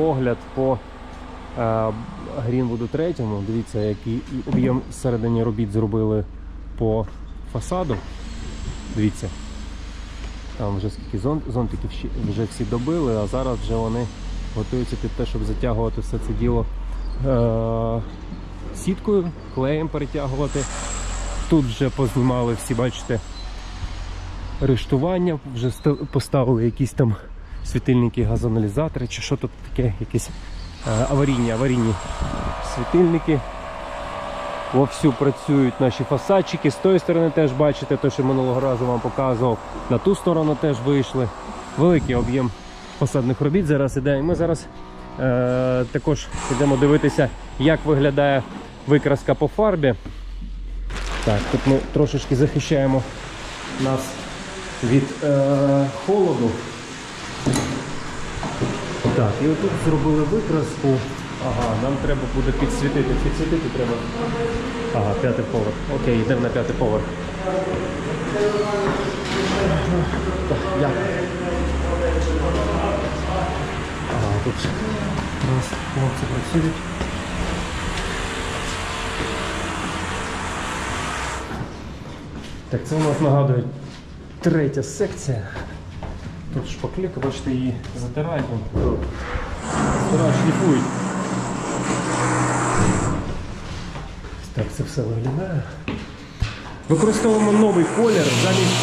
огляд по е, Грінвуду третьому. Дивіться, який об'єм всередині робіт зробили по фасаду. Дивіться. Там вже скільки зон, зонтиків вже всі добили, а зараз вже вони готуються під те, щоб затягувати все це діло е, сіткою, клеєм перетягувати. Тут вже познімали всі, бачите, рештування, вже поставили якісь там світильники, газоаналізатори, чи що тут таке, якісь е, аварійні, аварійні світильники. Вовсю працюють наші фасадчики. З тої сторони теж бачите, те, що минулого разу вам показував. На ту сторону теж вийшли. Великий об'єм фасадних робіт зараз іде. І ми зараз е, також йдемо дивитися, як виглядає викраска по фарбі. Так, тут ми трошечки захищаємо нас від е, холоду. Так, і отут зробили викраску. Ага, нам треба буде підсвітити. Підсвітити треба. Ага, п'ятий поверх. Окей, йдемо на п'ятий поверх. Так, як? Ага, тут нас хлопці працюють. Так, це у нас нагадує третя секція. Тут шпаклівка, бачите, її затирають. Затирають, шліфують. Так це все виглядає. Використовуємо новий колір замість,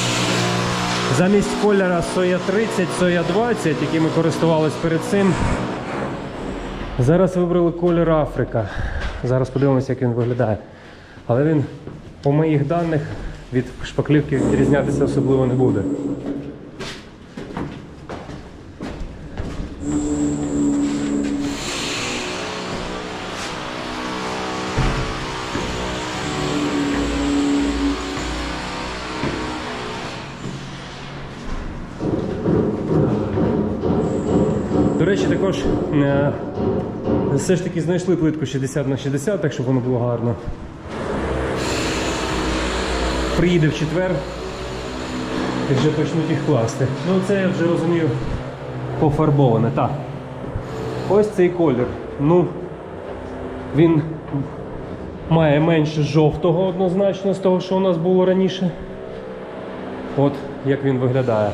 замість кольора Соя 30, Соя 20, яким ми користувалися перед цим. Зараз вибрали колір Африка. Зараз подивимося, як він виглядає. Але він, по моїх даних, від шпаклівки відрізнятися особливо не буде. До речі, також е, все ж таки знайшли плитку 60 на 60, так щоб воно було гарно. Приїде в четвер і вже почнуть їх класти. Ну це я вже розумію пофарбоване. Так. Ось цей колір. Ну, він має менше жовтого однозначно з того, що у нас було раніше. От як він виглядає.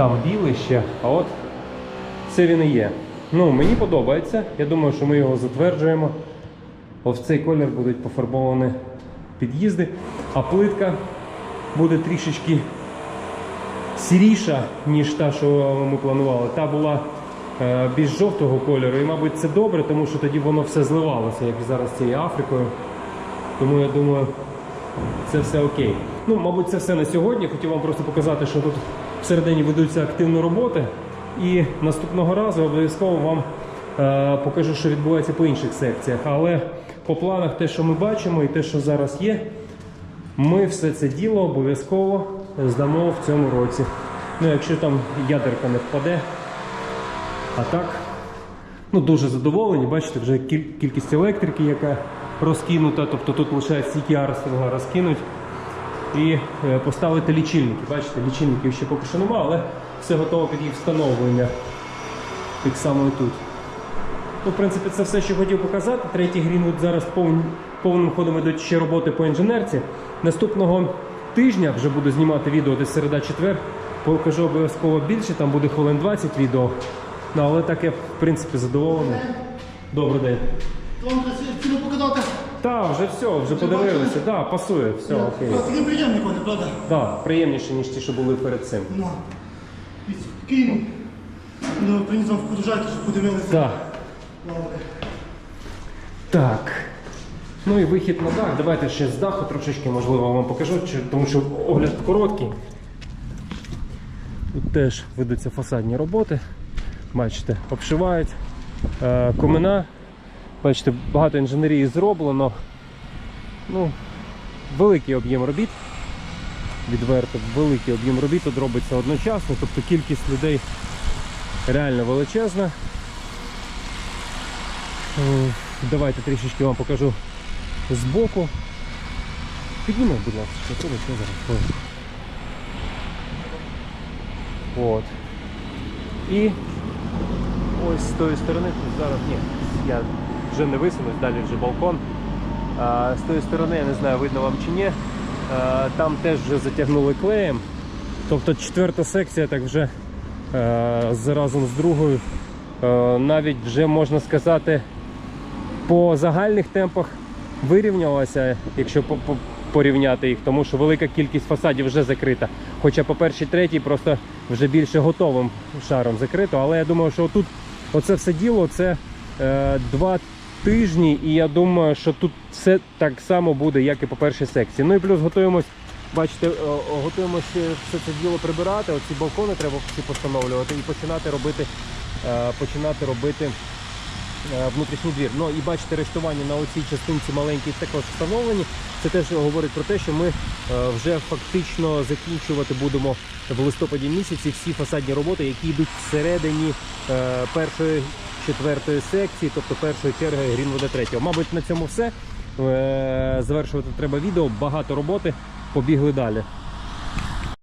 Там білий ще, а от це він і є. Ну, мені подобається. Я думаю, що ми його затверджуємо. Ось в цей колір будуть пофарбовані під'їзди, а плитка буде трішечки сіріша, ніж та, що ми планували. Та була е, більш жовтого кольору, і, мабуть, це добре, тому що тоді воно все зливалося, як зараз цією Африкою. Тому я думаю, це все окей. Ну, мабуть, це все на сьогодні. Хотів вам просто показати, що тут всередині ведуться активні роботи. І наступного разу обов'язково вам е, покажу, що відбувається по інших секціях. Але по планах те, що ми бачимо, і те, що зараз є, ми все це діло обов'язково здамо в цьому році. Ну, якщо там ядерка не впаде. А так, ну дуже задоволені. Бачите, вже кіль- кількість електрики, яка розкинута, тобто тут лише стільки арстинга розкинуть і е, поставити лічильники. Бачите, лічильників ще поки що немає, але все готово під їх встановлення. Так само і тут. Ну, в принципі, це все, що хотів показати. Третій Грінвуд зараз повн- повним ходом йдуть ще роботи по інженерці. Наступного тижня вже буду знімати відео десь середа-четвер. Покажу обов'язково більше, там буде хвилин 20 відео. Ну, але так я, в принципі, задоволений. Добрий день. Вам ціну показати. Так, вже все, вже подивилися. Так, да, пасує, все окей. Такий приємний коні, правда? Да, приємніше, ніж ті, що були перед цим. Ну, Київ. Ну, приніс вам фотожайки, щоб подивилися. Так. Так. Ну і вихід на дах. Давайте ще з даху трошечки, можливо, вам покажу, тому що огляд короткий. Тут теж ведуться фасадні роботи. Бачите, обшивають е, комина. Бачите, багато інженерії зроблено. Ну, великий об'єм робіт. Відверто, великий об'єм робіт тут робиться одночасно, тобто кількість людей реально величезна. Е, Давайте трішечки вам покажу збоку. Піднімай, будь ласка, що зараз. От. І ось з тої сторони, зараз ні, я вже не висунусь, далі вже балкон. З тої сторони, я не знаю, видно вам чи ні. Там теж вже затягнули клеєм. Тобто четверта секція так вже разом з другою. навіть вже можна сказати, по загальних темпах вирівнялася, якщо по- по- порівняти їх, тому що велика кількість фасадів вже закрита. Хоча по першій, третій просто вже більше готовим шаром закрито. Але я думаю, що тут оце все діло це е, два тижні, і я думаю, що тут все так само буде, як і по першій секції. Ну і плюс готуємось. Бачите, готуємося все це діло прибирати. Оці балкони треба всі постановлювати і починати робити, е, починати робити е, внутрішній двір. Ну і бачите, рештування на оцій частинці маленькій також встановлені. Це теж говорить про те, що ми е, вже фактично закінчувати будемо в листопаді місяці всі фасадні роботи, які йдуть всередині першої четвертої секції, тобто першої черги Грінвуда 3. Мабуть, на цьому все. Е, Завершувати треба відео. Багато роботи. Побігли далі.